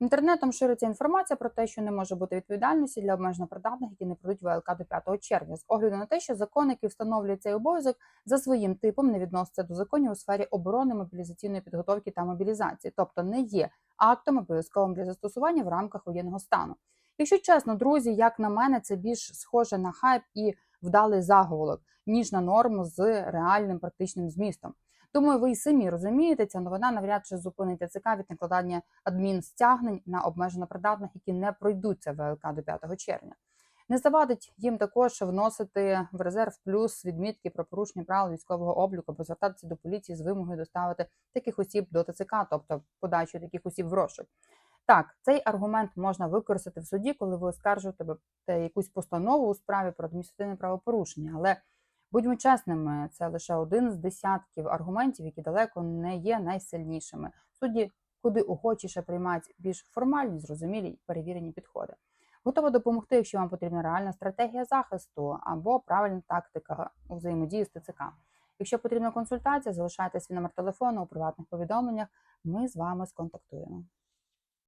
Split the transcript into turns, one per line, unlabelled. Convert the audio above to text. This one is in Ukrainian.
Інтернетом шириться інформація про те, що не може бути відповідальності для обмежено придатних, які не пройдуть ВЛК до 5 червня, з огляду на те, що закон, який встановлює цей обов'язок, за своїм типом не відноситься до законів у сфері оборони, мобілізаційної підготовки та мобілізації, тобто не є актом обов'язковим для застосування в рамках воєнного стану. Якщо чесно, друзі, як на мене, це більш схоже на хайп і вдалий заголовок, ніж на норму з реальним практичним змістом. Думаю, ви й самі розумієте, ця новина навряд чи зупинить ТЦК від накладання адмінстягнень на обмежено придатних, які не пройдуться ВЛК до 5 червня. Не завадить їм також вносити в резерв плюс відмітки про порушення правил військового обліку, або звертатися до поліції з вимогою доставити таких осіб до ТЦК, тобто подачу таких осіб в розшук. Так, цей аргумент можна використати в суді, коли ви оскаржуєте якусь постанову у справі про адміністративне правопорушення. Але будьмо чесними, це лише один з десятків аргументів, які далеко не є найсильнішими. Судді куди охочіше приймають більш формальні, зрозумілі і перевірені підходи. Готова допомогти, якщо вам потрібна реальна стратегія захисту або правильна тактика у взаємодії з ТЦК. Якщо потрібна консультація, залишайте свій номер телефону у приватних повідомленнях. Ми з вами сконтактуємо.